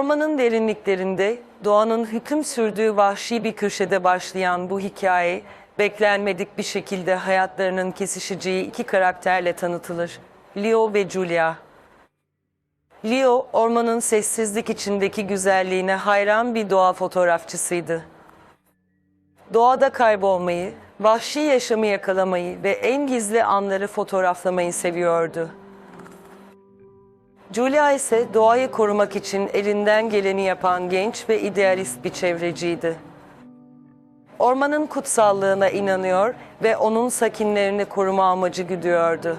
Ormanın derinliklerinde doğanın hüküm sürdüğü vahşi bir köşede başlayan bu hikaye beklenmedik bir şekilde hayatlarının kesişeceği iki karakterle tanıtılır. Leo ve Julia. Leo, ormanın sessizlik içindeki güzelliğine hayran bir doğa fotoğrafçısıydı. Doğada kaybolmayı, vahşi yaşamı yakalamayı ve en gizli anları fotoğraflamayı seviyordu. Julia ise doğayı korumak için elinden geleni yapan genç ve idealist bir çevreciydi. Ormanın kutsallığına inanıyor ve onun sakinlerini koruma amacı güdüyordu.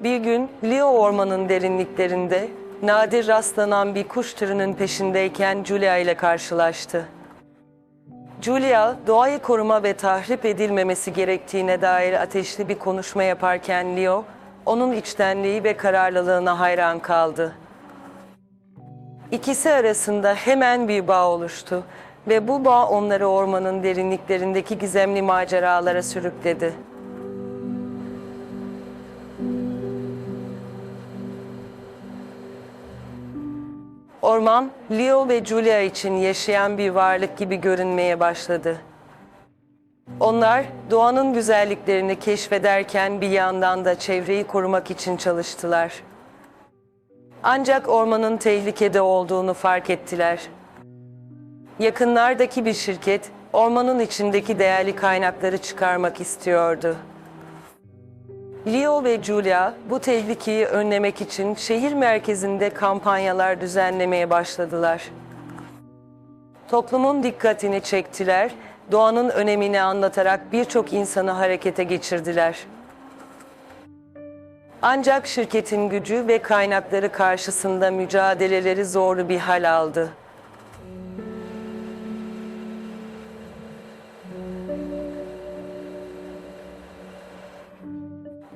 Bir gün Leo ormanın derinliklerinde nadir rastlanan bir kuş türünün peşindeyken Julia ile karşılaştı. Julia, doğayı koruma ve tahrip edilmemesi gerektiğine dair ateşli bir konuşma yaparken Leo, onun içtenliği ve kararlılığına hayran kaldı. İkisi arasında hemen bir bağ oluştu ve bu bağ onları ormanın derinliklerindeki gizemli maceralara sürükledi. Orman, Leo ve Julia için yaşayan bir varlık gibi görünmeye başladı. Onlar doğanın güzelliklerini keşfederken bir yandan da çevreyi korumak için çalıştılar. Ancak ormanın tehlikede olduğunu fark ettiler. Yakınlardaki bir şirket ormanın içindeki değerli kaynakları çıkarmak istiyordu. Leo ve Julia bu tehlikeyi önlemek için şehir merkezinde kampanyalar düzenlemeye başladılar. Toplumun dikkatini çektiler, doğanın önemini anlatarak birçok insanı harekete geçirdiler. Ancak şirketin gücü ve kaynakları karşısında mücadeleleri zorlu bir hal aldı.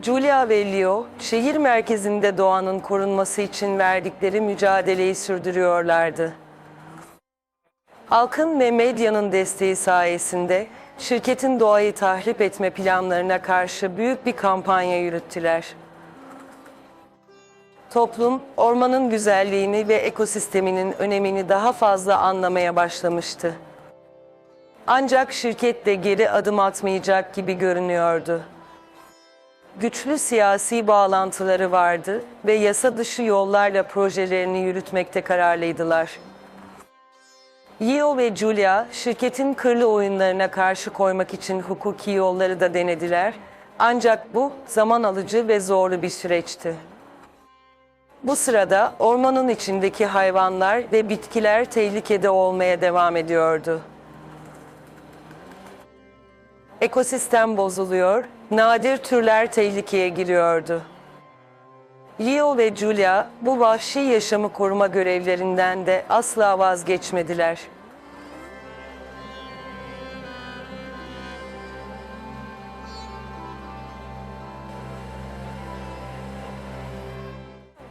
Julia ve Leo, şehir merkezinde doğanın korunması için verdikleri mücadeleyi sürdürüyorlardı. Halkın ve medyanın desteği sayesinde şirketin doğayı tahrip etme planlarına karşı büyük bir kampanya yürüttüler. Toplum, ormanın güzelliğini ve ekosisteminin önemini daha fazla anlamaya başlamıştı. Ancak şirket de geri adım atmayacak gibi görünüyordu. Güçlü siyasi bağlantıları vardı ve yasa dışı yollarla projelerini yürütmekte kararlıydılar. Leo ve Julia şirketin kırlı oyunlarına karşı koymak için hukuki yolları da denediler. Ancak bu zaman alıcı ve zorlu bir süreçti. Bu sırada ormanın içindeki hayvanlar ve bitkiler tehlikede olmaya devam ediyordu. Ekosistem bozuluyor, nadir türler tehlikeye giriyordu. Leo ve Julia bu vahşi yaşamı koruma görevlerinden de asla vazgeçmediler.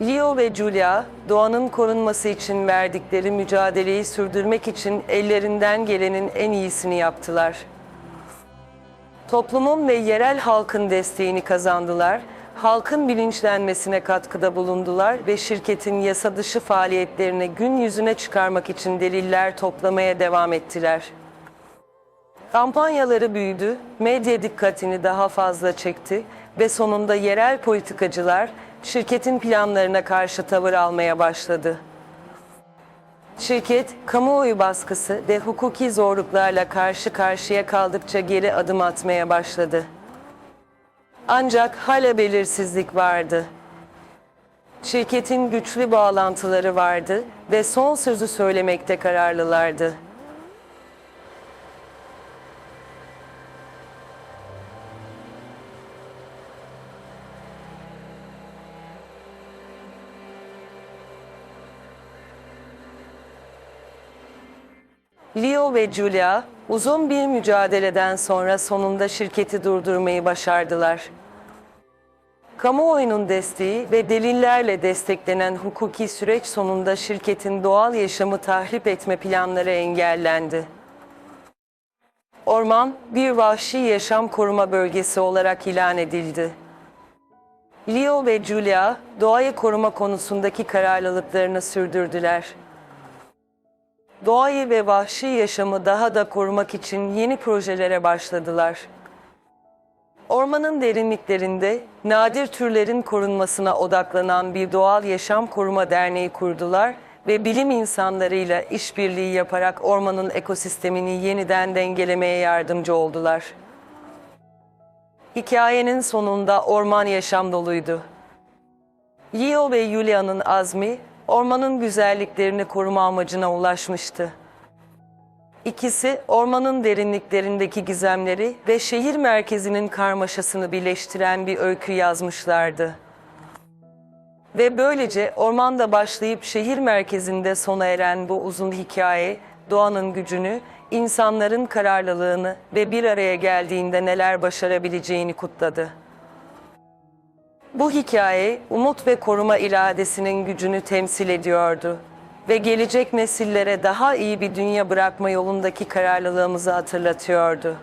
Leo ve Julia, doğanın korunması için verdikleri mücadeleyi sürdürmek için ellerinden gelenin en iyisini yaptılar. Toplumun ve yerel halkın desteğini kazandılar, halkın bilinçlenmesine katkıda bulundular ve şirketin yasa dışı faaliyetlerini gün yüzüne çıkarmak için deliller toplamaya devam ettiler. Kampanyaları büyüdü, medya dikkatini daha fazla çekti ve sonunda yerel politikacılar şirketin planlarına karşı tavır almaya başladı. Şirket, kamuoyu baskısı ve hukuki zorluklarla karşı karşıya kaldıkça geri adım atmaya başladı. Ancak hala belirsizlik vardı. Şirketin güçlü bağlantıları vardı ve son sözü söylemekte kararlılardı. Leo ve Julia uzun bir mücadeleden sonra sonunda şirketi durdurmayı başardılar. Kamuoyunun desteği ve delillerle desteklenen hukuki süreç sonunda şirketin doğal yaşamı tahrip etme planları engellendi. Orman bir vahşi yaşam koruma bölgesi olarak ilan edildi. Leo ve Julia, doğayı koruma konusundaki kararlılıklarını sürdürdüler. Doğayı ve vahşi yaşamı daha da korumak için yeni projelere başladılar. Ormanın derinliklerinde nadir türlerin korunmasına odaklanan bir doğal yaşam koruma derneği kurdular ve bilim insanlarıyla işbirliği yaparak ormanın ekosistemini yeniden dengelemeye yardımcı oldular. Hikayenin sonunda orman yaşam doluydu. Leo ve Julia'nın azmi, ormanın güzelliklerini koruma amacına ulaşmıştı. İkisi ormanın derinliklerindeki gizemleri ve şehir merkezinin karmaşasını birleştiren bir öykü yazmışlardı. Ve böylece ormanda başlayıp şehir merkezinde sona eren bu uzun hikaye, doğanın gücünü, insanların kararlılığını ve bir araya geldiğinde neler başarabileceğini kutladı. Bu hikaye umut ve koruma iradesinin gücünü temsil ediyordu ve gelecek nesillere daha iyi bir dünya bırakma yolundaki kararlılığımızı hatırlatıyordu.